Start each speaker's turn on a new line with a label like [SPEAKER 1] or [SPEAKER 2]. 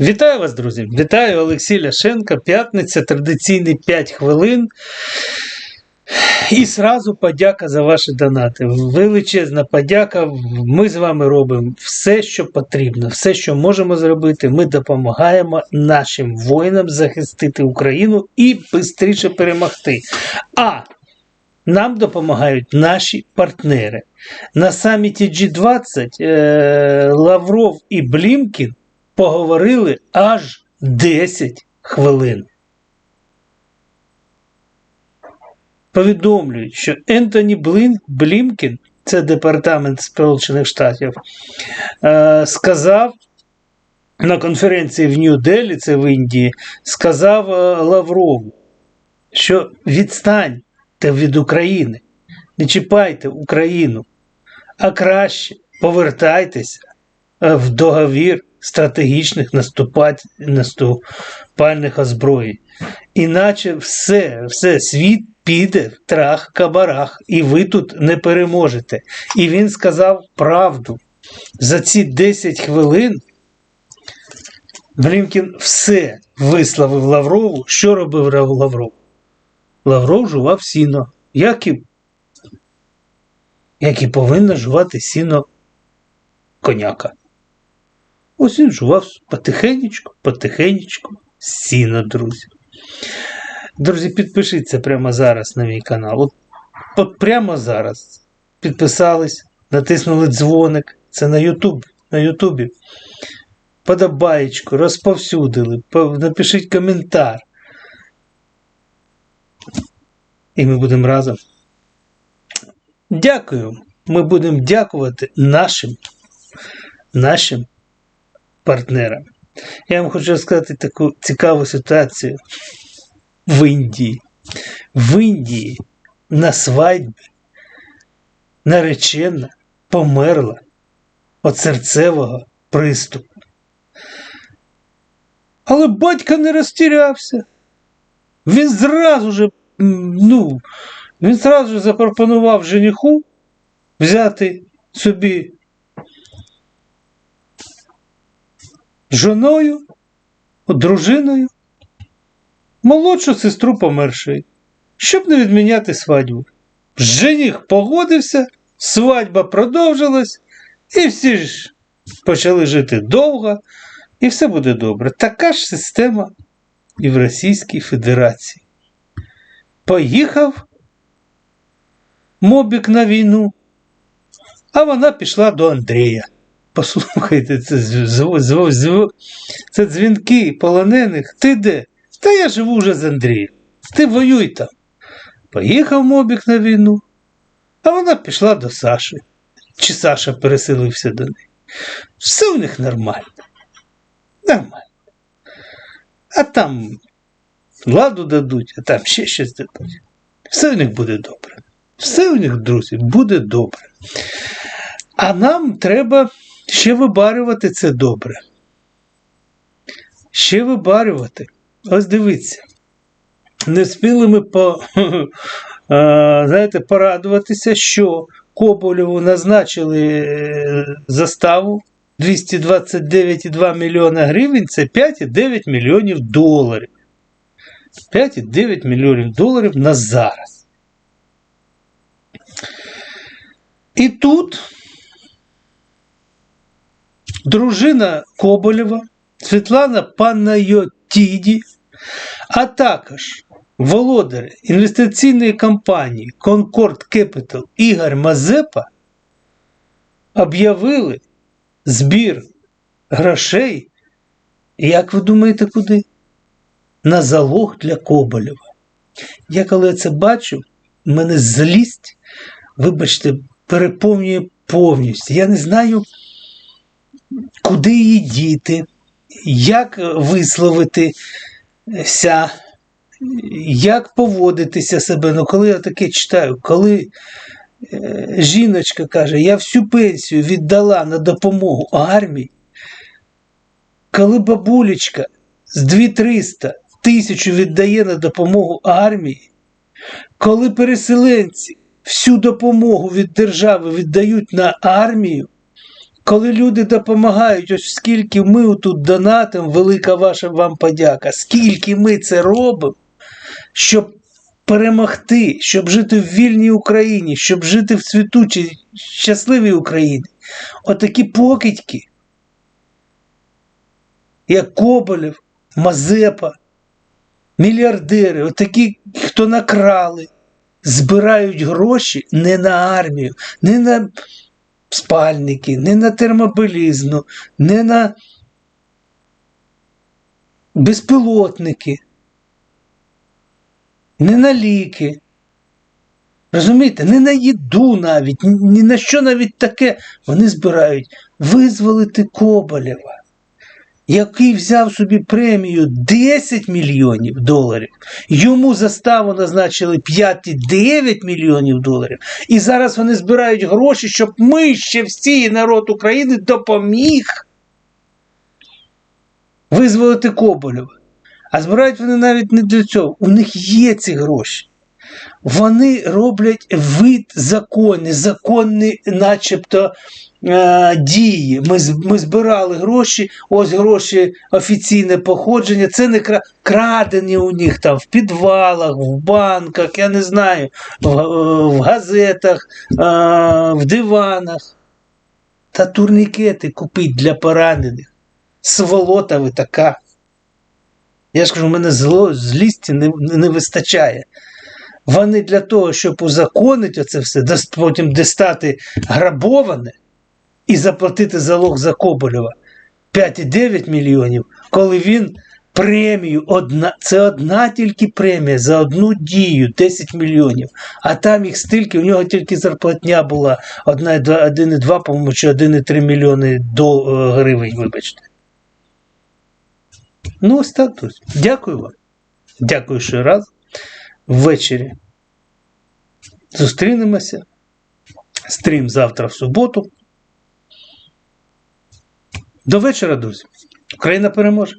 [SPEAKER 1] Вітаю вас, друзі! Вітаю Олексій Ляшенко. П'ятниця, традиційний 5 хвилин. І сразу подяка за ваші донати. Величезна подяка. Ми з вами робимо все, що потрібно, все, що можемо зробити. Ми допомагаємо нашим воїнам захистити Україну і швидше перемогти. А нам допомагають наші партнери. На саміті G20 е, Лавров і Блімкін поговорили аж 10 хвилин. Повідомлюють, що Ентоні Блімкін, це Департамент Сполучених Штатів, е, сказав на конференції в Нью-Делі, це в Індії, сказав е, Лаврову, що відстаньте від України, не чіпайте Україну, а краще повертайтеся е, в договір стратегічних наступальних озброєнь. Іначе все, все, світ піде в трах кабарах, і ви тут не переможете. І він сказав правду. За ці 10 хвилин Блінкін все висловив Лаврову. Що робив Лавров? Лавров жував сіно, як і, як і повинна жувати сіно коняка. Ось він жував потихенечку, потихенечку, сіно, друзі. Друзі, підпишіться прямо зараз на мій канал. От, от прямо зараз. Підписались, натиснули дзвоник. Це на Ютуб, на Ютубі. Подобаєчку, розповсюдили, напишіть коментар. І ми будемо разом. Дякую. Ми будемо дякувати нашим, нашим партнерам. Я вам хочу сказати таку цікаву ситуацію в Індії. В Індії на свадьбі наречена померла від серцевого приступу. Але батько не розтірявся. Він зразу же, ну, він зразу же запропонував жениху взяти собі жоною, дружиною, молодшу сестру помершої, щоб не відміняти свадьбу. Жених погодився, свадьба продовжилась, і всі ж почали жити довго, і все буде добре. Така ж система і в Російській Федерації. Поїхав Мобік на війну, а вона пішла до Андрія. Послухайте, це зв... Зв... Зв... це дзвінки полонених. Ти де? Та я живу вже з Андрієм. Ти воюй там. Поїхав Мобік на війну, а вона пішла до Саші. Чи Саша переселився до неї. Все у них нормально. Нормально. А там ладу дадуть, а там ще щось дадуть. Все у них буде добре. Все у них, друзі, буде добре. А нам треба ще вибарювати це добре. Ще вибарювати. Ось дивіться. Не спіли ми по, знаєте, порадуватися, що Коболєву назначили заставу 229,2 мільйона гривень це 5,9 мільйонів доларів. 5,9 мільйонів доларів на зараз. І тут дружина Коболєва Світлана Панайотіді, а також володар інвестиційної компанії Concord Capital Ігор Мазепа об'явили збір грошей, як ви думаєте, куди? На залог для Коболєва. Я коли це бачу, в мене злість, вибачте, переповнює повністю. Я не знаю, куди її діти, як висловитися, як поводитися себе. Ну, коли я таке читаю, коли е, жіночка каже, я всю пенсію віддала на допомогу армії, коли бабулечка з 2300 тисячу віддає на допомогу армії, коли переселенці всю допомогу від держави віддають на армію, Коли люди допомагають, ось скільки ми тут донатимо, велика ваша вам подяка, скільки ми це робимо, щоб перемогти, щоб жити в вільній Україні, щоб жити в цвітучій, щасливій Україні. Отакі покидьки, як Коболєв, Мазепа, мільярдери, отакі, хто накрали, збирають гроші не на армію, не на спальники, не на термобілізну, не на безпілотники, не на ліки. Розумієте, не на їду навіть, ні на що навіть таке. Вони збирають визволити Коболєва, який взяв собі премію 10 мільйонів доларів. Йому заставу назначили 5,9 мільйонів доларів. І зараз вони збирають гроші, щоб ми ще всі народ України допоміг визволити Коболєва. А збирають вони навіть не для цього. У них є ці гроші. Вони роблять вид законний, законні, начебто, е, дії. Ми, ми збирали гроші, ось гроші офіційне походження. Це не кра... крадені у них там в підвалах, в банках, я не знаю, в, е, в газетах, е, в диванах. Та турнікети купіть для поранених. Сволота ви така. Я ж кажу, в мене зло, злісті не, не вистачає. Вони для того, щоб узаконити це все, потім дістати грабоване і заплатити залог за Коболєва 5,9 мільйонів, коли він премію одна, це одна тільки премія за одну дію 10 мільйонів. А там їх стільки, у нього тільки зарплатня була 1,2, по-моєму, чи 1,3 мільйони до, е, гривень, вибачте. Ну, ось так, друзі. Дякую вам. Дякую ще раз. Ввечері зустрінемося. Стрім завтра в суботу. До вечора, друзі. Україна переможе.